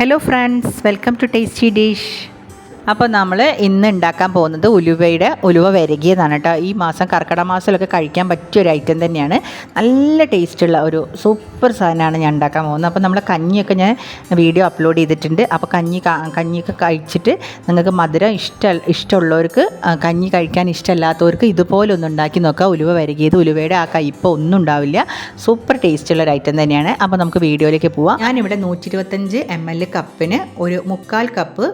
Hello friends welcome to tasty dish അപ്പോൾ നമ്മൾ ഇന്ന് ഉണ്ടാക്കാൻ പോകുന്നത് ഉലുവയുടെ ഉലുവ വരകിയതാണ് കേട്ടോ. ഈ മാസം കർക്കിടക മാസത്തിലൊക്കെ കഴിക്കാൻ പറ്റിയ ഒരു ഐറ്റം തന്നെയാണ്. നല്ല ടേസ്റ്റുള്ള ഒരു സൂപ്പർ സാധനമാണ് ഞാൻ ഉണ്ടാക്കാൻ പോകുന്നത്. അപ്പോൾ നമ്മൾ കഞ്ഞിയൊക്കെ ഞാൻ വീഡിയോ അപ്ലോഡ് ചെയ്തിട്ടുണ്ട്. അപ്പോൾ കഞ്ഞി കഞ്ഞിയൊക്കെ കഴിച്ചിട്ട് നിങ്ങൾക്ക് മധുരം ഇഷ്ട ഇഷ്ടമുള്ളവർക്ക് കഞ്ഞി കഴിക്കാൻ ഇഷ്ടമല്ലാത്തവർക്ക് ഇതുപോലെ ഒന്ന് ഉണ്ടാക്കി നോക്കുക. ഉലുവ വരകിയത് ഉലുവയുടെ ആ കയ്പ്പ് ഒന്നും ഉണ്ടാവില്ല. സൂപ്പർ ടേസ്റ്റുള്ള ഒരു ഐറ്റം തന്നെയാണ്. അപ്പോൾ നമുക്ക് വീഡിയോയിലേക്ക് പോവാം. ഞാനിവിടെ നൂറ്റി ഇരുപത്തഞ്ച് എം എൽ കപ്പിന് ഒരു മുക്കാൽ കപ്പ്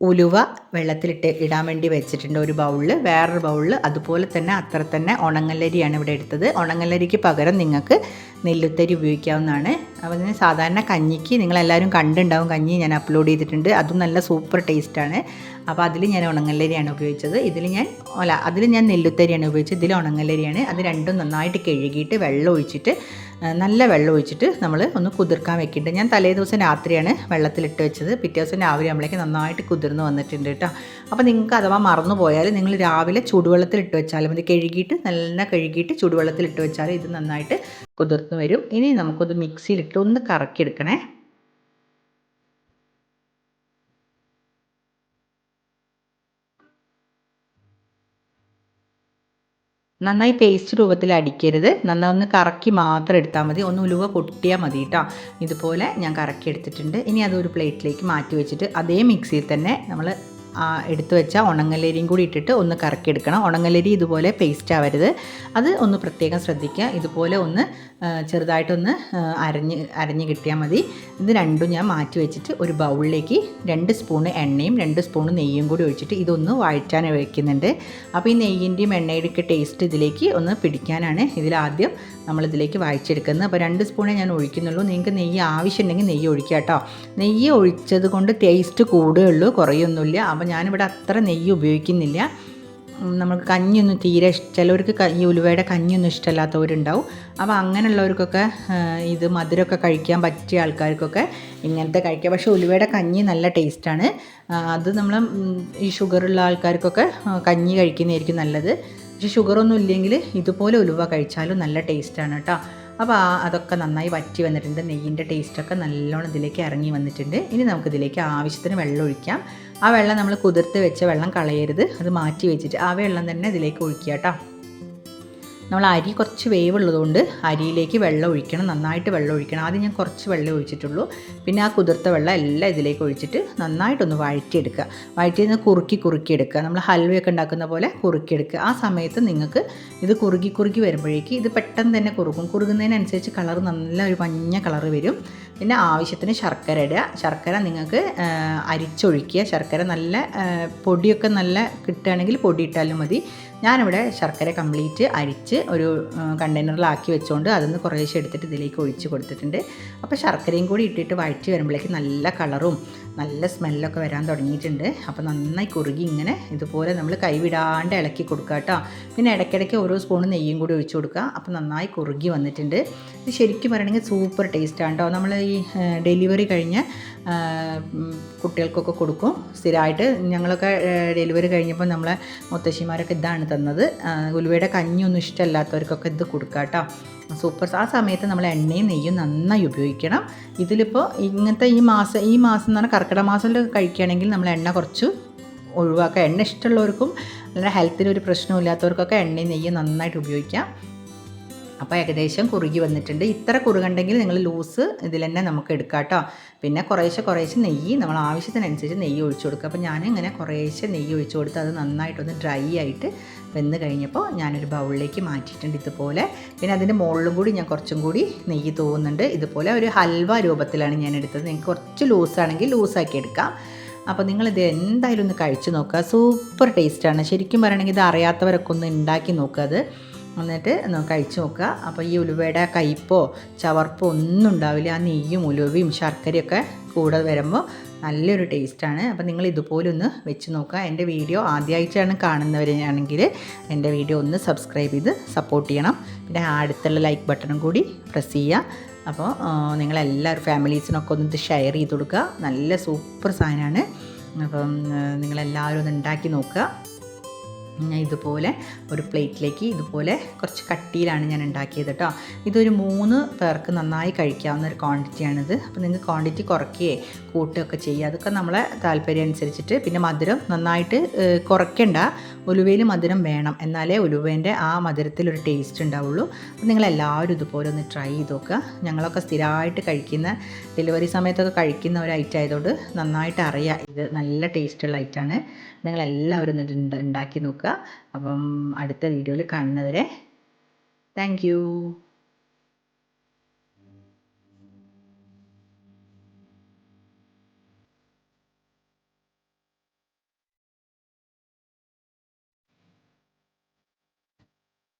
ഉലുവ വെള്ളത്തിലിട്ട് ഇടാൻ വേണ്ടി വെച്ചിട്ടുണ്ട് ഒരു ബൗളിൽ വേറൊരു ബൗളിൽ അതുപോലെ തന്നെ അത്ര തന്നെ ഉണങ്ങല്ലരിയാണ് ഇവിടെ എടുത്തത്. ഉണങ്ങല്ലരിക്ക് പകരം നിങ്ങൾക്ക് നെല്ലുത്തരി ഉപയോഗിക്കാവുന്നതാണ്. അപ്പോൾ ഇതിന് സാധാരണ കഞ്ഞിക്ക് നിങ്ങളെല്ലാവരും കണ്ടുണ്ടാവും കഞ്ഞി ഞാൻ അപ്ലോഡ് ചെയ്തിട്ടുണ്ട്. അതും നല്ല സൂപ്പർ ടേസ്റ്റാണ് അപ്പോൾ അതിൽ ഞാൻ ഉണങ്ങല്ലരിയാണ് ഉപയോഗിച്ചത്. ഇതിൽ ഞാൻ അല്ല അതിൽ ഞാൻ നെല്ലുത്തരിയാണ് ഉപയോഗിച്ചത്. ഇതിൽ ഉണങ്ങല്ലരിയാണ് അത് രണ്ടും നന്നായിട്ട് കഴുകിയിട്ട് വെള്ളം ഒഴിച്ചിട്ട് നല്ല വെള്ളം ഒഴിച്ചിട്ട് നമ്മൾ ഒന്ന് കുതിർക്കാൻ വെക്കുന്നുണ്ട് ഞാൻ തലേ ദിവസം രാത്രിയാണ് വെള്ളത്തിലിട്ട് വെച്ചത്. പിറ്റേ ദിവസം രാവിലെ നമ്മളേക്ക് നന്നായിട്ട് കുതിർന്ന് വന്നിട്ടുണ്ട് കേട്ടോ അപ്പോൾ നിങ്ങൾക്ക് അഥവാ മറന്നു പോയാൽ നിങ്ങൾ രാവിലെ ചൂടുവെള്ളത്തിലിട്ട് വെച്ചാലും മതി. കഴുകിയിട്ട് നല്ല കഴുകിയിട്ട് ചൂടുവെള്ളത്തിലിട്ട് വെച്ചാൽ ഇത് നന്നായിട്ട് കുതിർന്ന് വരും. ഇനി നമുക്കൊന്ന് മിക്സിയിലിട്ട് ഒന്ന് കറക്കിയെടുക്കണേ. നന്നായി പേസ്റ്റ് രൂപത്തിൽ അടിക്കരുത്. നന്നായി ഒന്ന് കറക്കി മാത്രം എടുത്താൽ മതി. ഒന്ന് ഉലുവ പൊട്ടിയാൽ മതി കേട്ടോ ഇതുപോലെ ഞാൻ കറക്കി എടുത്തിട്ടുണ്ട്. ഇനി അതൊരു പ്ലേറ്റിലേക്ക് മാറ്റി വെച്ചിട്ട് അതേ മിക്സിയിൽ തന്നെ നമ്മൾ എടുത്തു വെച്ച ഉണങ്ങലരിയും കൂടി ഇട്ടിട്ട് ഒന്ന് കറക്കിയെടുക്കണം. ഉണങ്ങലരി ഇതുപോലെ പേസ്റ്റ് ആവരുത്. അത് ഒന്ന് പ്രത്യേകം ശ്രദ്ധിക്കുക. ഇതുപോലെ ഒന്ന് ചെറുതായിട്ടൊന്ന് അരഞ്ഞ് അരഞ്ഞ് കിട്ടിയാൽ മതി. ഇത് രണ്ടും ഞാൻ മാറ്റി വെച്ചിട്ട് ഒരു ബൗളിലേക്ക് രണ്ട് സ്പൂൺ എണ്ണയും രണ്ട് സ്പൂൺ നെയ്യും കൂടി ഒഴിച്ചിട്ട് ഇതൊന്ന് വഴറ്റാൻ വയ്ക്കുന്നുണ്ട് അപ്പോൾ ഈ നെയ്യിന്റെയും എണ്ണയുടെയൊക്കെ ടേസ്റ്റ് ഇതിലേക്ക് ഒന്ന് പിടിക്കാനാണ് ഇതിലാദ്യം നമ്മളിതിലേക്ക് വായിച്ചെടുക്കുന്നത് അപ്പോൾ രണ്ട് സ്പൂണേ ഞാൻ ഒഴിക്കുന്നുള്ളൂ. നിങ്ങൾക്ക് നെയ്യ് ആവശ്യമുണ്ടെങ്കിൽ നെയ്യ് ഒഴിക്കുക കേട്ടോ. നെയ്യ് ഒഴിച്ചത് കൊണ്ട് ടേസ്റ്റ് കൂടുകയുള്ളൂ കുറയൊന്നുമില്ല. അപ്പോൾ ഞാനിവിടെ അത്ര നെയ്യ് ഉപയോഗിക്കുന്നില്ല. നമുക്ക് കഞ്ഞിയൊന്നും തീരെ ചിലവർക്ക് ഈ ഉലുവയുടെ കഞ്ഞിയൊന്നും ഇഷ്ടമല്ലാത്തവരുണ്ടാവും. അപ്പോൾ അങ്ങനെയുള്ളവർക്കൊക്കെ ഇത് മധുരമൊക്കെ കഴിക്കാൻ പറ്റിയ ആൾക്കാർക്കൊക്കെ ഇങ്ങനത്തെ കഴിക്കുക പക്ഷേ ഉലുവയുടെ കഞ്ഞി നല്ല ടേസ്റ്റാണ്. അത് നമ്മൾ ഈ ഷുഗറുള്ള ആൾക്കാർക്കൊക്കെ കഞ്ഞി കഴിക്കുന്നതായിരിക്കും നല്ലത്. പക്ഷേ ഷുഗറൊന്നും ഇല്ലെങ്കിൽ ഇതുപോലെ ഉലുവ കഴിച്ചാലും നല്ല ടേസ്റ്റാണ് കേട്ടോ. അപ്പോൾ അതൊക്കെ നന്നായി വറ്റി വന്നിട്ടുണ്ട്. നെയ്യിന്റെ ടേസ്റ്റൊക്കെ നല്ലോണം ഇതിലേക്ക് ഇറങ്ങി വന്നിട്ടുണ്ട്. ഇനി നമുക്കിതിലേക്ക് ആവശ്യത്തിന് വെള്ളം ഒഴിക്കാം. ആ വെള്ളം നമ്മൾ കുതിർത്ത് വെച്ച വെള്ളം കളയരുത്. അത് മാറ്റി വെച്ചിട്ട് ആ വെള്ളം തന്നെ ഇതിലേക്ക് ഒഴിക്കുക കേട്ടോ. നമ്മൾ അരി കുറച്ച് വേവുള്ളതുകൊണ്ട് അരിയിലേക്ക് വെള്ളം ഒഴിക്കണം. നന്നായിട്ട് വെള്ളം ഒഴിക്കണം. ആദ്യം ഞാൻ കുറച്ച് വെള്ളം ഒഴിച്ചിട്ടുള്ളൂ. പിന്നെ ആ കുതിർത്ത വെള്ളം എല്ലാം ഇതിലേക്ക് ഒഴിച്ചിട്ട് നന്നായിട്ടൊന്ന് വഴറ്റിയെടുക്കുക. വഴറ്റിന്ന് കുറുക്കി കുറുക്കി എടുക്കുക. നമ്മൾ ഹൽവയൊക്കെ ഉണ്ടാക്കുന്ന പോലെ കുറുക്കിയെടുക്കുക ആ സമയത്ത് നിങ്ങൾക്ക് ഇത് കുറുകി കുറുക്കി വരുമ്പോഴേക്ക് ഇത് പെട്ടെന്ന് തന്നെ കുറുക്കും കുറുകുന്നതിനനുസരിച്ച് കളർ നല്ല ഒരു മഞ്ഞ കളർ വരും. പിന്നെ ആവശ്യത്തിന് ശർക്കര ഇടുക. ശർക്കര നിങ്ങൾക്ക് അരിച്ചൊഴിക്കുക. ശർക്കര നല്ല പൊടിയൊക്കെ നല്ല കിട്ടുകയാണെങ്കിൽ പൊടി ഇട്ടാലും മതി. ഞാനിവിടെ ശർക്കര കംപ്ലീറ്റ് അരിച്ച് ഒരു കണ്ടെയ്നറിലാക്കി വെച്ചുകൊണ്ട് അതൊന്ന് കുറേശ്ശെ എടുത്തിട്ട് ഇതിലേക്ക് ഒഴിച്ച് കൊടുത്തിട്ടുണ്ട്. അപ്പോൾ ശർക്കരയും കൂടി ഇട്ടിട്ട് വഴറ്റി വരുമ്പോഴേക്ക് നല്ല കളറും നല്ല സ്മെല്ലൊക്കെ വരാൻ തുടങ്ങിയിട്ടുണ്ട്. അപ്പോൾ നന്നായി കുറുകി ഇങ്ങനെ ഇതുപോലെ നമ്മൾ കൈവിടാണ്ട് ഇളക്കി കൊടുക്കുക കേട്ടോ. പിന്നെ ഇടയ്ക്കിടയ്ക്ക് ഓരോ സ്പൂൺ നെയ്യും കൂടി ഒഴിച്ച് കൊടുക്കുക. അപ്പോൾ നന്നായി കുറുകി വന്നിട്ടുണ്ട്. ഇത് ശരിക്കും പറയണമെങ്കിൽ സൂപ്പർ ടേസ്റ്റാണ് കേട്ടോ. നമ്മൾ ഈ ഡെലിവറി കഴിഞ്ഞ് കുട്ടികൾക്കൊക്കെ കൊടുക്കും. സ്ഥിരമായിട്ട് ഞങ്ങളൊക്കെ ഡെലിവറി കഴിഞ്ഞപ്പോൾ നമ്മളെ മുത്തശ്ശിമാരൊക്കെ ഇതാണ് തന്നത്. ആ, ഉലുവയുടെ കഞ്ഞിയൊന്നും ഇഷ്ടമല്ലാത്തവർക്കൊക്കെ ഇത് കൊടുക്കുക കേട്ടോ സൂപ്പർ. ആ സമയത്ത് നമ്മൾ എണ്ണയും നെയ്യും നന്നായി ഉപയോഗിക്കണം. ഇതിലിപ്പോൾ ഇങ്ങനത്തെ ഈ മാസം ഈ മാസം എന്ന് പറഞ്ഞാൽ കർക്കിടക മാസത്തിൽ കഴിക്കുകയാണെങ്കിൽ നമ്മൾ എണ്ണ കുറച്ച് ഒഴിവാക്കുക എണ്ണ ഇഷ്ടമുള്ളവർക്കും അല്ലെങ്കിൽ ഹെൽത്തിന് ഒരു പ്രശ്നമില്ലാത്തവർക്കൊക്കെ എണ്ണയും നെയ്യും നന്നായിട്ട് ഉപയോഗിക്കാം. അപ്പോൾ ഏകദേശം കുറുകി വന്നിട്ടുണ്ട്. ഇത്ര കുറുകണ്ടെങ്കിൽ നിങ്ങൾ ലൂസ് ഇതിൽ തന്നെ നമുക്ക് എടുക്കാം കേട്ടോ. പിന്നെ കുറേശ്ശെ കുറേശ്ശെ നെയ്യ് നമ്മൾ ആവശ്യത്തിനനുസരിച്ച് നെയ്യ് ഒഴിച്ചു കൊടുക്കുക. അപ്പോൾ ഞാൻ കുറേശ്ശെ നെയ്യ് ഒഴിച്ചു കൊടുത്ത് അത് നന്നായിട്ടൊന്ന് ഡ്രൈ ആയിട്ട് വെന്ന് കഴിഞ്ഞപ്പോൾ ഞാനൊരു ബൗളിലേക്ക് മാറ്റിയിട്ടുണ്ട് ഇതുപോലെ. പിന്നെ അതിന്റെ മുകളിലും കൂടി ഞാൻ കുറച്ചും കൂടി നെയ്യ് തോന്നുന്നുണ്ട് ഇതുപോലെ ഒരു ഹൽവ രൂപത്തിലാണ് ഞാൻ എടുത്തത്. നിങ്ങൾക്ക് കുറച്ച് ലൂസാണെങ്കിൽ ലൂസാക്കി എടുക്കാം. അപ്പോൾ നിങ്ങളിത് എന്തായാലും ഒന്ന് കഴിച്ചു നോക്കുക. സൂപ്പർ ടേസ്റ്റാണ് ശരിക്കും പറയണമെങ്കിൽ ഇത് അറിയാത്തവരൊക്കെ ഒന്ന് ഉണ്ടാക്കി നോക്കുക അത്. എന്നിട്ട് കഴിച്ചു നോക്കുക. അപ്പോൾ ഈ ഉലുവയുടെ കയ്പോ ചവർപ്പോ ഒന്നും ഉണ്ടാവില്ല. ആ നെയ്യും ഉലുവയും ശർക്കരയൊക്കെ കൂടെ വരുമ്പോൾ നല്ലൊരു ടേസ്റ്റാണ് അപ്പോൾ നിങ്ങൾ ഇതുപോലെ ഒന്ന് വെച്ച് നോക്കുക. എന്റെ വീഡിയോ ആദ്യമായിട്ടാണ് കാണുന്നവരാണെങ്കിൽ എന്റെ വീഡിയോ ഒന്ന് സബ്സ്ക്രൈബ് ചെയ്ത് സപ്പോർട്ട് ചെയ്യണം. പിന്നെ അടുത്തുള്ള ലൈക്ക് ബട്ടണും കൂടി പ്രസ് ചെയ്യുക. അപ്പോൾ നിങ്ങളെല്ലാവരും ഫാമിലീസിനൊക്കെ ഒന്ന് ഇത് ഷെയർ ചെയ്ത് കൊടുക്കുക. നല്ല സൂപ്പർ സാധനമാണ്. അപ്പം നിങ്ങളെല്ലാവരും ഒന്ന് ഉണ്ടാക്കി നോക്കുക. ഞാൻ ഇതുപോലെ ഒരു പ്ലേറ്റിലേക്ക് ഇതുപോലെ കുറച്ച് കട്ടിയിലാണ് ഞാൻ ഉണ്ടാക്കിയത് കേട്ടോ. ഇതൊരു മൂന്ന് പേർക്ക് നന്നായി കഴിക്കാവുന്ന ഒരു ക്വാണ്ടിറ്റിയാണിത്. അപ്പോൾ നിങ്ങൾക്ക് ക്വാണ്ടിറ്റി കുറയ്ക്കുകയെ കൂട്ടുകയൊക്കെ ചെയ്യുക. അതൊക്കെ നമ്മളെ താല്പര്യം അനുസരിച്ചിട്ട് പിന്നെ മധുരം നന്നായിട്ട് കുറയ്ക്കേണ്ട. ഉലുവയിൽ മധുരം വേണം. എന്നാലേ ഉലുവേന്റെ ആ മധുരത്തിൽ ഒരു ടേസ്റ്റ് ഉണ്ടാവുള്ളൂ. അപ്പോൾ നിങ്ങളെല്ലാവരും ഇതുപോലെ ഒന്ന് ട്രൈ ചെയ്ത് നോക്കുക. ഞങ്ങളൊക്കെ സ്ഥിരമായിട്ട് കഴിക്കുന്ന ഡെലിവറി സമയത്തൊക്കെ കഴിക്കുന്ന ഒരു ഐറ്റം ആയതുകൊണ്ട് നന്നായിട്ട് അറിയാം. ഇത് നല്ല ടേസ്റ്റുള്ള ഐറ്റമാണ് നിങ്ങളെല്ലാവരും ഉണ്ടാക്കി നോക്കുക അപ്പം അടുത്ത വീഡിയോയിൽ കാണുന്നവരെ താങ്ക്